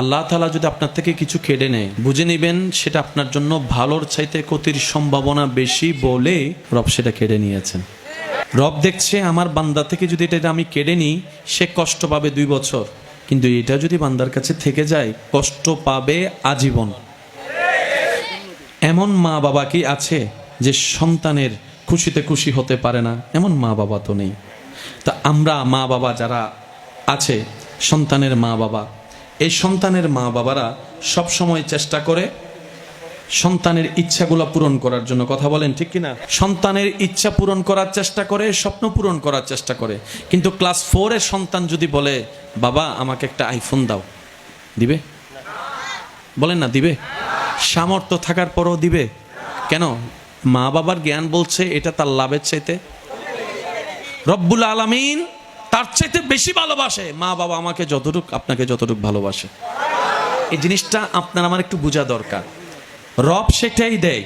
আল্লাহ তালা যদি আপনার থেকে কিছু কেড়ে নেয়, বুঝে নেবেন, সেটা আপনার জন্য ভালোর চাইতে ক্ষতির সম্ভাবনা বেশি বলে রব সেটা কেড়ে নিয়েছেন। রব দেখছে, আমার বান্দা থেকে যদি এটা আমি কেড়ে নিই, সে কষ্ট পাবে দুই বছর। কিন্তু এটা যদি বান্দার কাছে থেকে যায়, কষ্ট পাবে আজীবন। এমন মা বাবা কি আছে যে সন্তানের খুশিতে খুশি হতে পারে না? এমন মা বাবা তো নেই। তা আমরা মা বাবা যারা আছে, সন্তানের মা বাবা এই সন্তানের মা বাবারা সব সময় চেষ্টা করে সন্তানের ইচ্ছাগুলো পূরণ করার জন্য। কথা বলেন ঠিক কিনা? সন্তানের ইচ্ছা পূরণ করার চেষ্টা করে, স্বপ্ন পূরণ করার চেষ্টা করে। কিন্তু ক্লাস ফোরের সন্তান যদি বলে, বাবা, আমাকে একটা আইফোন দাও। দিবে? বলেন না, দিবে? সামর্থ্য থাকার পরও দিবে? কেন? মা বাবার জ্ঞান বলছে এটা তার লাভের চাইতে। রব্বুল আলামিন তার চাইতে বেশি ভালোবাসে। মা বাবা আমাকে যতটুক, আপনাকে যতটুক ভালোবাসে। এই জিনিসটা আপনার আমার একটু বোঝা দরকার। রব সেটাই দেয়।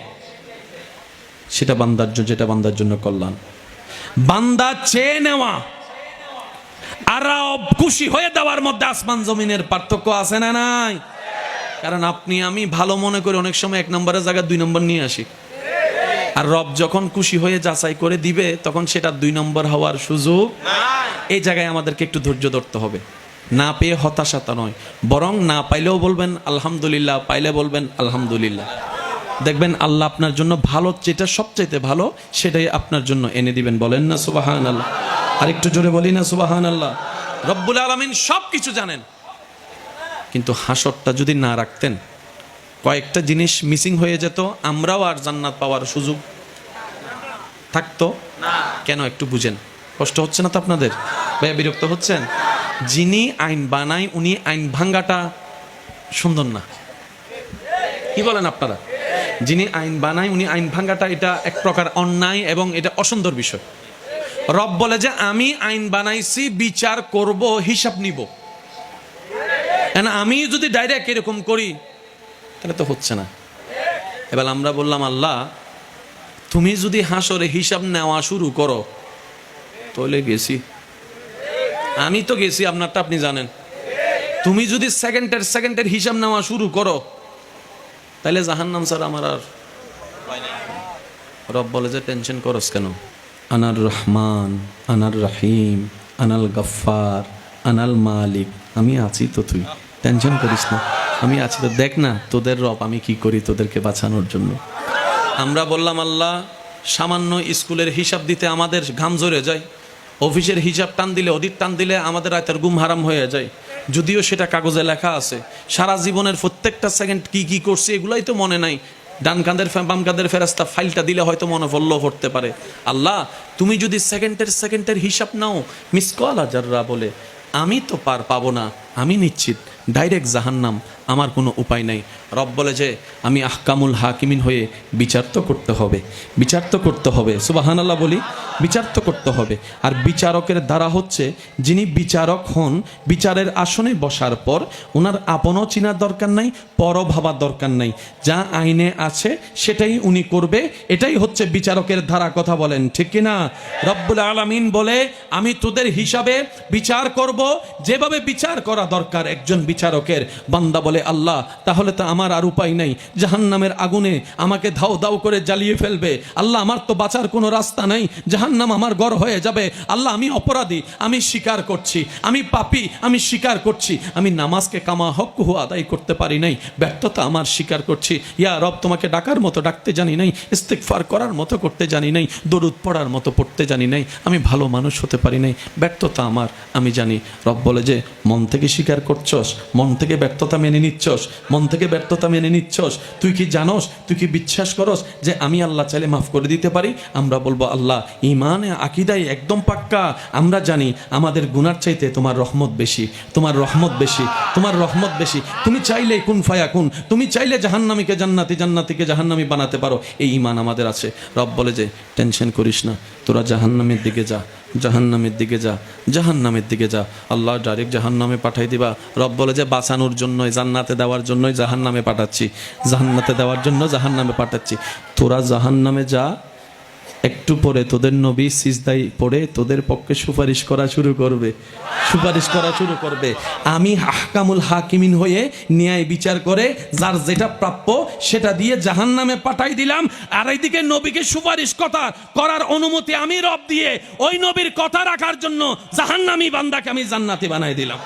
সেটা বান্দার জন্য, যেটা বান্দার জন্য কল্যাণ। বান্দা চেয়ে নেওয়া। আর রব খুশি হয়ে দেওয়ার মধ্যে আসমান জমিনের পার্থক্য আছে না নাই? কারণ আপনি, আমি ভালো মনে করে, অনেক সময় এক নম্বরের জায়গায় দুই নম্বর নিয়ে আসি। আর রব যখন খুশি হয়ে যাচাই করে দিবে, তখন সেটা দুই নম্বর হওয়ার সুযোগ এই জায়গায় আমাদেরকে একটু ধৈর্য ধরতে হবে। না পেয়ে হতাশাতা নয় বরং না পাইলেও বলবেন আলহামদুলিল্লাহ। পাইলে বলবেন আলহামদুলিল্লাহ। দেখবেন আল্লাহ আপনার জন্য ভালো যেটা সবচাইতে ভালো সেটাই আপনার জন্য এনে দিবেন। বলেন না সুবাহান আল্লাহ আরেকটু জোরে বলি না সুবাহান আল্লাহ রব্বুল আলমিন সব কিছু জানেন। কিন্তু হাসরটা যদি না রাখতেন কয়েকটা জিনিস মিসিং হয়ে যেত আমরাও আর জান্নাত পাওয়ার সুযোগ থাকতো। কেন? একটু বুঝেন। কষ্ট হচ্ছে না তো আপনাদের? ভাইয়া, বিরক্ত হচ্ছেন? যিনি আইন বানায়, উনি আইন ভাঙ্গাটা সুন্দর না। কি বলেন আপনারা? যিনি আইন বানায়, উনি আইন ভাঙ্গাটা এটা এক প্রকার অন্যায় এবং এটা অসুন্দর বিষয়। রব বলে যে, আমি আইন বানাইছি, বিচার করব, হিসাব নিব। আমি যদি ডাইরেক্ট এরকম করি, তাহলে তো হচ্ছে না। এবার আমরা বললাম, আল্লাহ, তুমি যদি হাসরে হিসাব নেওয়া শুরু করো তাহলে গেছি। আমি তো গেছি, আপনারটা আপনি জানেন। তুমি যদি সেকেন্ডের সেকেন্ডের হিসাব নেওয়া শুরু করো তাহলে জাহান্নাম স্যার আমার আর রব বলে যে টেনশন করস কেন? আনার রহমান, আনার রাহিম, আনাল গফার আনাল মালিক, আমি আছি তো তুই। টেনশন করিস না, আমি আছি তো। দেখ না, তোদের রব আমি কি করি তোদেরকে বাঁচানোর জন্য। আমরা বললাম, আল্লাহ, সামান্য স্কুলের হিসাব দিতে আমাদের ঘাম ঝরে যায়। অফিসের হিজাব টান দিলে অধিক টান দিলে আমাদের রাতের গুম হারাম হয়ে যায়। যদিও সেটা কাগজে লেখা আছে। সারা জীবনের প্রত্যেকটা সেকেন্ড কি কি করছে এগুলাই তো মনে নাই। ডান কাঁধের বাম কাঁধের ফেরাস্তা ফাইলটা দিলে হয়তো মনে পড়লেও পড়তে পারে। আল্লাহ, তুমি যদি সেকেন্ডের সেকেন্ডের হিসাব নাও মিস কল হাজাররা বলে, আমি তো পার পাবো না। আমি নিশ্চিত ডাইরেক্ট জাহান্নাম আমার কোনো উপায় নাই। রব বলে যে, আমি আহকামুল হাকিমিন হয়ে বিচার তো করতে হবে। বিচার তো করতে হবে সুবাহান আল্লাহ বলি, বিচার তো করতে হবে। আর বিচারকের দ্বারা হচ্ছে, যিনি বিচারক হন, বিচারের আসনে বসার পর ওনার আপনও চিনার দরকার নাই, পরও ভাবার দরকার নাই। যা আইনে আছে, সেটাই উনি করবে। এটাই হচ্ছে বিচারকের ধারা, কথা বলেন, ঠিক কিনা রব্বুল আলামিন বলে, আমি তোদের হিসাবে বিচার করব, যেভাবে বিচার করা দরকার একজন বিচারকের। বান্দা বলে, আল্লাহ, তাহলে তো আমার আর উপায় নাই। জাহান্নামের আগুনে আমাকে ধাও দাও করে জ্বালিয়ে ফেলবে। আল্লাহ, আমার তো বাঁচার কোনো রাস্তা নাই। জাহান্নাম আমার গড় হয়ে যাবে। আল্লাহ, আমি অপরাধী, আমি স্বীকার করছি। আমি পাপী, আমি স্বীকার করছি। আমি নামাজকে কামা হকহু আদায় করতে পারি নাই। ব্যর্থতা আমার স্বীকার করছি। ইয়া রব, তোমাকে ডাকার মতো ডাকতে জানি নাই। ইস্তেকফার করার মতো করতে জানি নাই। দরুদ পড়ার মতো পড়তে জানি নাই। আমি ভালো মানুষ হতে পারি নাই। ব্যর্থতা আমার, আমি জানি। রব বলে যে, মন থেকে স্বীকার করছস? মন থেকে ব্যর্থতা মেনে নিচ্ছস? মন থেকে ব্যর্থতা মেনে নিচ্ছস? তুই কি জানোস? তুই কি বিশ্বাস করস যে আমি আল্লাহ চাইলে মাফ করে দিতে পারি? আমরা বলব, আল্লাহ ইমানে আকিদাই একদম পাক্কা। আমরা জানি আমাদের গুনার চাইতে তোমার রহমত বেশি, তোমার রহমত বেশি, তোমার রহমত বেশি। তুমি চাইলে কুন ফায়া কুন, তুমি চাইলে জাহান্নামীকে জান্নাতি জান্নাতিকে জাহান্নামী বানাতে পারো। এই ইমান আমাদের আছে। রব বলে যে, টেনশন করিস না, তোরা জাহান্নামের দিকে যা, জাহান্নামের দিকে যা, জাহান্নামের দিকে যা। আল্লাহ ডাইরেক্ট জাহান্নামে পাঠাই দিবা। রব বলে যে, বাঁচানোর জন্যই, জান্নাতে দেওয়ার জন্যই জাহান্নামে পাঠাচ্ছি। জাহান্নাতে দেওয়ার জন্য জাহান্নামে পাঠাচ্ছি। তোরা জাহান্নামে যা, একটু পরে তোদের নবী সিজদাই পড়ে তোদের পক্ষে সুপারিশ করা শুরু করবে। সুপারিশ করা শুরু করবে। আমি হাকামুল হাকিমিন হয়ে ন্যায় বিচার করে যার যেটা প্রাপ্য সেটা দিয়ে জাহান নামে পাঠাই দিলাম। আর এইদিকে নবীকে সুপারিশ কথা করার অনুমতি আমি রব দিয়ে ওই নবীর কথা রাখার জন্য জাহান্নামী বান্দাকে আমি জান্নাতি বানাই দিলাম।